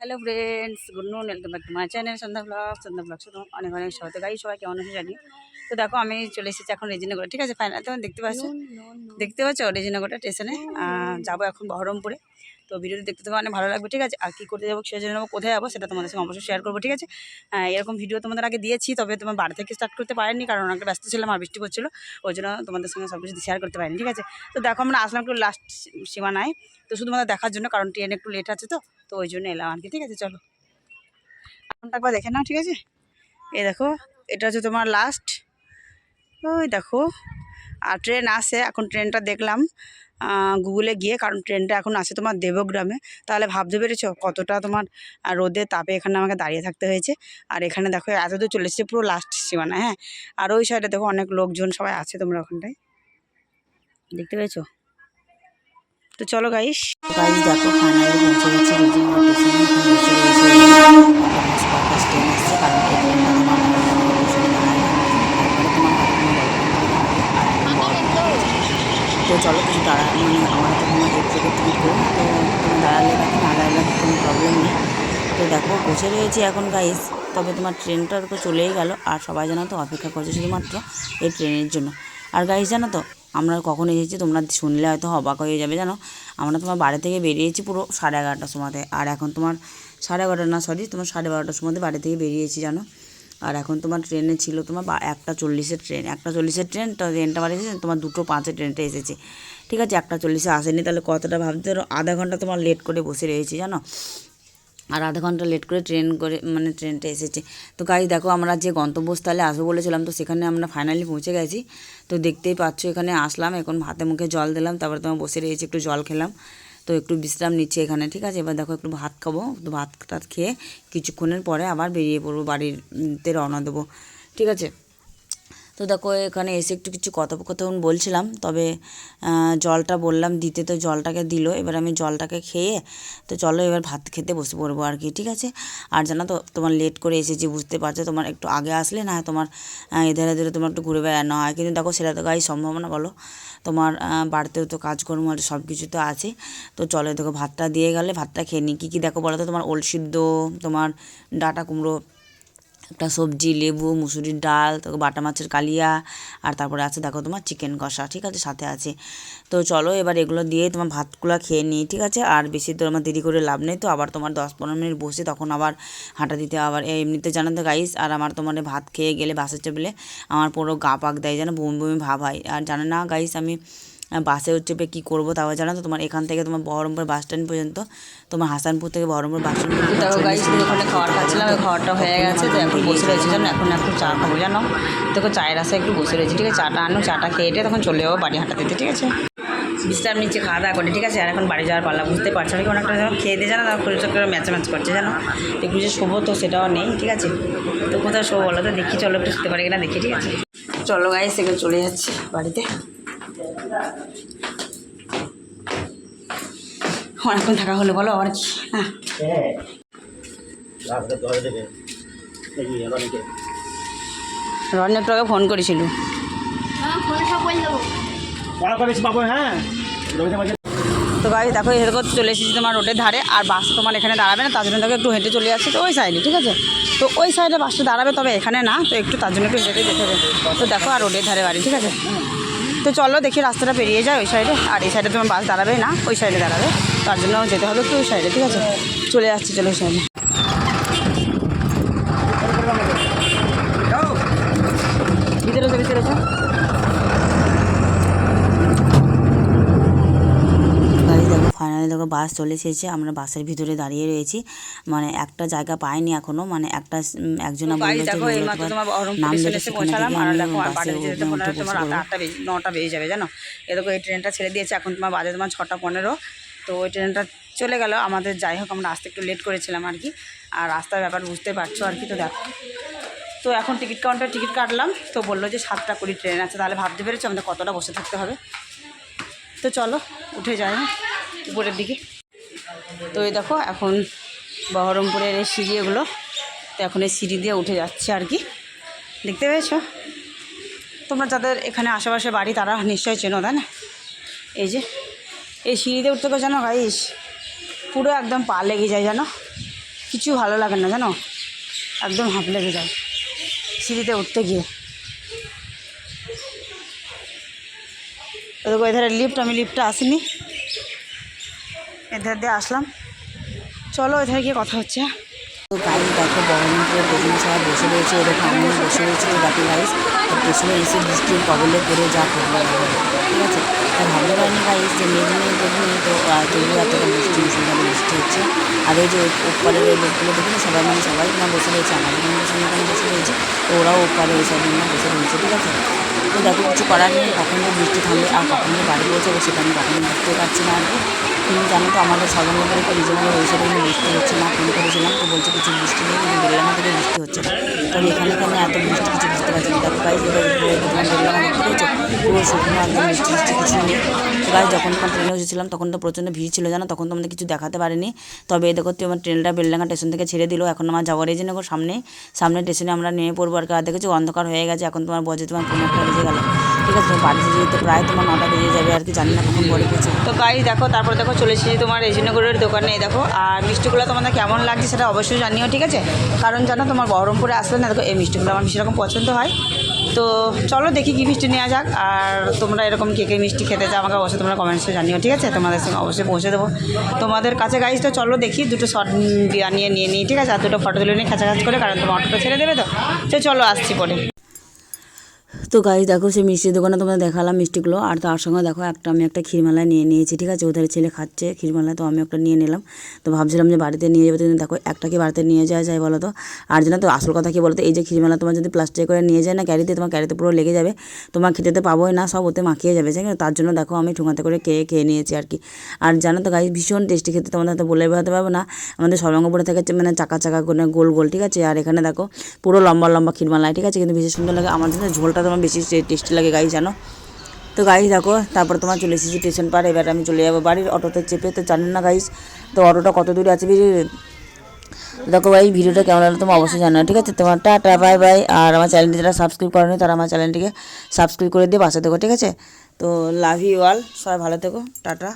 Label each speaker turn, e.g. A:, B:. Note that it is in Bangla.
A: Hello friends good noon welcome back to my channel Sandhya blog Sandhya blog শুধু অনেক অনেক সবাই গাই সবাইকে অনেক আছে জানি? তো দেখো আমি চলে এসেছি এখন রেজিনগর ঠিক আছে ফাইনাল তুমি দেখতে পাচ্ছ? দেখতে পাচ্ছ রেজিনগরটা স্টেশনে যাব এখন বহরমপুরে। তো ভিডিওটি দেখতে তোমার অনেক ভালো লাগবে ঠিক আছে? আর কী করতে যাব সে জন্য কোথায় যাব সেটা তোমাদের সঙ্গে অবশ্যই শেয়ার করব ঠিক আছে? আহ, এরকম ভিডিও তোমাদের আগে দিয়েছি তবে তোমার বাড়ি থেকে স্টার্ট করতে পারেনি কারণ অনেকটা ব্যস্ত ছিলাম আর বৃষ্টি পড়ছিল ওই জন্য তোমাদের সঙ্গে সব কিছু শেয়ার করতে পারিনি ঠিক আছে? তো দেখো আমরা আসলাম একটু লাস্ট সীমানায় তো শুধুমাত্র দেখার জন্য কারণ ট্রেন একটু লেট আছে তো তো ওই জন্য এলাম আর কি ঠিক আছে? চলো। একবার দেখে নাও ঠিক আছে? এই দেখো এটা হচ্ছে তোমার লাস্ট ওই দেখো আর ট্রেন আসে এখন ট্রেনটা দেখলাম গুগলে গিয়ে, কারণ ট্রেনটা এখন আছে তোমার দেবগ্রামে, তাহলে ভাবতে পেরেছ কতটা তোমার রোদে তাপে এখানে আমাকে দাঁড়িয়ে থাকতে হয়েছে। আর এখানে দেখো, এত দূর চলে এসেছে, পুরো লাস্ট সীমানা হ্যাঁ? আর ওই সাইডে দেখো, অনেক লোকজন সবাই আছে তোমরা ওখানটায়। দেখতে পেয়েছ? তো চলো গাইস গাইস দেখো পৌঁছে কিছু দাঁড়া মানে আমার তো তোমার এর থেকে টিকিট করুন তো তুমি দাঁড়ালে বাকি না দাঁড়ালে কোনো প্রবলেম নেই। তো দেখো, বসে রয়েছি এখন গাইস তবে তোমার ট্রেনটা তো চলেই গেল, আর সবাই জানো তো অপেক্ষা করছে শুধুমাত্র এই ট্রেনের জন্য। আর গাইস জানো তো, আমরা কখন এসেছি তোমরা শুনলে হয়তো অবাক হয়ে যাবে, জানো? আমরা তোমার বাড়ি থেকে বেরিয়েছি পুরো সাড়ে এগারোটার সময়তে, আর এখন তোমার সাড়ে এগারোটা না সরি তোমার সাড়ে বারোটার সময়তে বাড়ি থেকে বেরিয়েছি, জানো? আর এখন তোমার ট্রেনে ছিল তোমার একটা চল্লিশের ট্রেন, একটা চল্লিশের ট্রেন, তো ট্রেনটা বাড়ি এসেছে, তোমার দুটো পাঁচের ট্রেনটা এসেছে। ঠিক আছে, একটা চল্লিশে আসেনি, তাহলে কতটা ভাবতে আধা ঘণ্টা তোমার লেট করে বসে রয়েছি, জানো? আর আধা ঘণ্টা লেট করে ট্রেন করে মানে ট্রেনটা এসেছে। তো গাড়ি দেখো আমরা যে গন্তব্যস্থলে আসব বলেছিলাম, তো সেখানে আমরা ফাইনালি পৌঁছে গেছি। তো দেখতেই পাচ্ছ, এখানে আসলাম, এখন হাতে মুখে জল দিলাম, তারপরে তোমার বসে রয়েছি, একটু জল খেলাম। তো একটু বিশ্রাম নিচ্ছি এখানে, ঠিক আছে? এবার দেখো একটু ভাত খাব, তো ভাত টাত খেয়ে কিছুক্ষণের পরে আবার বেরিয়ে পড়ব, বাড়িতে রওনা দেবো, ঠিক আছে? তো দেখো, এখানে এসে একটু কিছু কথোপকথন বলছিলাম, তবে জলটা বললাম, দিতে তো জলটাকে দিল, এবার আমি জলটাকে খেয়ে, তো চলো এবার ভাত খেতে বসে পড়ব আর কি, ঠিক আছে? আর জানো তো, তোমার লেট করে এসেছি, বুঝতে পারছ? তোমার একটু আগে আসলে না তোমার এধারে ধরে তোমার একটু ঘুরে বেড়ানো হয়, কিন্তু দেখো, সেটা তো গাই সম্ভব না বলো? তোমার বাড়িতেও তো কাজকর্ম আর সব কিছু তো আছে, তো চলো দেখো, ভাতটা দিয়ে গেলে ভাতটা খেয়ে নিই। কী কী দেখো বলো তো? তোমার ওল সিদ্ধ, তোমার ডাটা কুমড়ো একটা সবজি, লেবু, মুসুরির ডাল তো বাটা মাছের কালিয়া, আর তারপরে আছে দেখো তোমার চিকেন কষা, ঠিক আছে? সাথে আছে। তো চলো এবার এগুলো দিয়ে তোমার ভাতগুলো খেয়ে নিই, ঠিক আছে? আর বেশি তো আমার দেরি করে লাভ নেই, তো আবার তোমার দশ পনেরো মিনিট বসে তখন আবার হাঁটা দিতে আবার এমনিতে জানো তো গাইস আর আমার তোমার ভাত খেয়ে গেলে বাসে চেপলে আমার পুরো গা পাক দেয়, যেন বমি বমি ভাব হয়। আর জানো না গাইস আমি বাসে চেপে কী করব তাও জানো তো তোমার এখান থেকে তোমার বহরমপুর বাস স্ট্যান্ড পর্যন্ত তোমার হাসানপুর থেকে বহরমপুর বাস স্ট্যান্ড পর্যন্ত
B: দেখো গাইস ওখানে খাওয়ার খাচ্ছিলাম ওই খাওয়ারটা হয়ে গেছে তো এখন বসে রয়েছে জানো এখন একটু চা খাব জানো। দেখো চায়ের আশায় একটু বসে রয়েছে ঠিক আছে চাটা আনো চাটা খেয়ে তখন চলে যাব বাড়ি হাঁটা দিতে ঠিক আছে। বিশ্রাম নিচ্ছে খাওয়া দাওয়া করে ঠিক আছে আর এখন বাড়ি যাওয়ার পাল্লা বুঝতে পারছ নাকি? অনেকটা যখন খেয়ে দিয়ে জানো তারপর করে ম্যাচ ম্যাচ করছে জানো। একটু যে শোবো তো সেটাও নেই ঠিক আছে। তো কোথাও শোবো বলো তো দেখি চলো একটু শুতে পারি কিনা দেখি ঠিক আছে। চলো গাইস এখানে চলে যাচ্ছি বাড়িতে। অনেকক্ষণ থাকা হলো বলো আর কি? হ্যাঁ। রন একটু আগে ফোন করেছিল।
C: হ্যাঁ
A: তো গাড়ি দেখো এরকম চলে এসেছি তোমার রোডের ধারে আর বাস তোমার এখানে দাঁড়াবে না তার জন্য তোকে একটু হেঁটে চলে যাচ্ছে তো ওই সাইডে ঠিক আছে? তো ওই সাইডে বাসটা দাঁড়াবে তবে এখানে না তো একটু তার জন্য একটু হেঁটে যেতে হবে। তো দেখো আর রোডের ধারে বাড়ি ঠিক আছে? তো চলো দেখি রাস্তাটা পেরিয়ে যায় ওই সাইডে। আর এই সাইডে তোমার বাস দাঁড়াবে না, ওই সাইডে দাঁড়াবে। তার জন্য যেতে হবে একটু ওই সাইডে, ঠিক আছে? চলে যাচ্ছে, চলো ওই সাইডে। ভিতরে ভিতরে যাও। গাড়ি দেখো ফাইনালি দেখো বাস চলে এসেছে আমরা বাসের ভিতরে দাঁড়িয়ে রয়েছি। মানে একটা জায়গা পাইনি এখনও মানে একটা একজনা বলল নাম
B: নটা বেজে যাবে জানো? এ দেখো এই ট্রেনটা ছেড়ে দিয়েছে এখন তোমার বাজে তোমার ছটা পনেরো। তো ওই ট্রেনটা চলে গেল আমাদের যাই হোক আমরা আসতে একটু লেট করেছিলাম আর কি। আর রাস্তার ব্যাপার বুঝতে পারছ আর কি তো দেখো। তো এখন টিকিট কাউন্টার টিকিট কাটলাম তো বলল যে সাতটা কুড়ি ট্রেন আছে তাহলে ভাবতে পেরেছ আমাদের কতটা বসে থাকতে হবে? তো চলো উঠে যাই হ্যাঁ? উপরের দিকে। তো এই দেখো, এখন বহরমপুরের এই সিঁড়ি এগুলো তো এখন এই সিঁড়ি দিয়ে উঠে যাচ্ছে আর কি। দেখতে পেয়েছ? তোমরা যাদের এখানে আশেপাশে বাড়ি, তারা নিশ্চয়ই চেনো, তাই না? এই যে, এই সিঁড়িতে উঠতে গেলে জানো গাইস পুরো একদম পা লেগে যায় জানো? কিছু ভালো লাগে না জানো? একদম হাঁপ লেগে যায় সিঁড়িতে উঠতে গিয়ে। দেখো, এধারে লিফট আমি লিফটে আসিনি। এধার দিয়ে আসলাম। চলো এধারে গিয়ে কথা হচ্ছে?
A: তো গাড়ি দেখো বহরমপুরের পেছনে সবাই বসে রয়েছে এরকম আমিও বসে রয়েছি গাড়ি। গাইস পেছনে এসে বৃষ্টির কবলে পড়ে যা করব। ঠিক আছে? তো ভাবতে পারিনি গাইস যে মেঘ দেখি তো তবুও এতটা বৃষ্টি মুসলধারে বৃষ্টি হচ্ছে। আর ওই যে ওপারের ওই লোকগুলো দেখি না সবাই মানে সবাই তোমার বসে রয়েছে, আমাদের বসে রয়েছে, তো ওরাও ওপারে ওই না বসে রয়েছে, ঠিক আছে? তো দেখো, কিছু করার নেই। কখন বৃষ্টি থামবে, আর কখন বাড়ি পৌঁছাবো সেটা আমি কখনো বুঝতে পারছি না আর কি। তুমি জানো তো, আমাদের সর্বনগরে একটু রিজনেবল সাইডে কোনো বৃষ্টি হচ্ছে না, ফোন করেছিলাম, তো বলছে কিছু বৃষ্টি নেই, কিন্তু বেললামা থেকে বৃষ্টি হচ্ছে না। কারণ এখানে এখানে এত বৃষ্টি কিছু বুঝতে পারছি না। দেখো গাইজ বেললামা দেখতে পেয়েছ পুরো শুকনো একদম বৃষ্টি বৃষ্টি কিছু নেই। তো গাইজ যখন তোমার ট্রেনে এসেছিলাম তখন তো প্রচণ্ড ভিড় ছিল, জানো? তখন তো আমাদের কিছু দেখাতে পারিনি। তবে দেখো আমার ট্রেনটা বেলডাঙ্গা স্টেশন থেকে ছেড়ে দিল। এখন আমার যাওয়ার এই জন্য সামনে। সামনে স্টেশনে আমরা নেমে পড়ব আর দেখেছ, অন্ধকার হয়ে গেছে। এখন তোমার বজে তোমার পনেরো একটা বেজে গেল। ঠিক আছে বাড়িতে যেতে প্রায় তোমার নটা বেজে যাবে, আর কি জানি না কখন বলে পৌঁছে
B: তো গাড়ি দেখো, তারপর দেখো চলে এসেছি তোমার রেজিনগরের দোকানে, দেখো। আর মিষ্টিগুলো তোমাদের কেমন লাগছে সেটা অবশ্যই জানিও, ঠিক আছে? কারণ জানো, তোমার বহরমপুরে আসলে না, দেখো, এই মিষ্টিগুলো আমার সেরকম পছন্দ হয়। তো চলো দেখি কী মিষ্টি নেওয়া যাক, আর তোমরা এরকম কে কে মিষ্টি খেতে চাও আমাকে অবশ্যই তোমরা কমেন্টসে জানিও, ঠিক আছে? তোমাদের সঙ্গে অবশ্যই পৌঁছে দেবো। তোমাদের কাছে গাইজ তো চলো দেখি, দুটো শর্ট নিয়ে নিয়ে নিই, ঠিক আছে? আর দুটো ফটো তুলে নিই কাছাকাছি করে, কারণ তোমার অটোটা ছেড়ে দেবে তো? তো চলো আসছি পরে।
A: তো গাড়ি দেখো সেই মিষ্টির দোকানে তোমাদের দেখালাম মিষ্টিগুলো। আর তার সঙ্গে দেখো একটা আমি একটা ক্ষীরমালা নিয়ে নিয়েছি, ঠিক আছে? ওদের ছেলে খাচ্ছে ক্ষীরমালা তো আমি একটা নিয়ে নিলাম। তো ভাবছিলাম যে বাড়িতে নিয়ে যাব দেখো একটা কি বাড়িতে নিয়ে যাওয়া যায় বলো তো? আর জানো তো, আসল কথা কি বলতো? এই যে ক্ষীরমালা তোমার যদি প্লাস্টিক করে নিয়ে যায় না, ক্যারিতে তোমার ক্যারিতে পুরো লেগে যাবে। তোমার খেতে তো পাবোই না, সব ওতে মাখিয়ে যাবে আছে তার জন্য দেখো আমি ঠুঙাতে করে খেয়ে খেয়ে নিয়েছি আর কি। আর জানো তো গাড়ি ভীষণ টেস্টি খেতে, তোমাদের তো বলে বোঝাতে পারব না। আমাদের সর্বাঙ্গপুরে থেকে মানে চাকা চাকা করে গোল গোল, ঠিক আছে? আর এখানে দেখো পুরো লম্বা লম্বা ক্ষীরমালাই ঠিক আছে? কিন্তু ভীষণ সুন্দর লাগে, আমার জন্য ঝোলটা তোমার বেশি টেস্টি লাগে গাড়ি, জানো? তো গাড়ি দেখো, তারপর তোমার চলে এসেছি স্টেশন পার এবার আমি চলে যাব বাড়ির অটোতে চেপে। তো জানেন না গাইস তো অটোটা কত দূরে আছে দেখো ভাই, ভিডিওটা কেমন লাগল তোমার অবশ্যই জানো ঠিক আছে? তোমার টাটা বাই বাই আর আমার চ্যানেলটি যারা সাবস্ক্রাইব করেনি, তারা আমার চ্যানেলটিকে সাবস্ক্রাইব করে দিয়ে বাসা দেবো ঠিক আছে? তো লাভ ইউ অল সবাই ভালো থেকো, টাটা।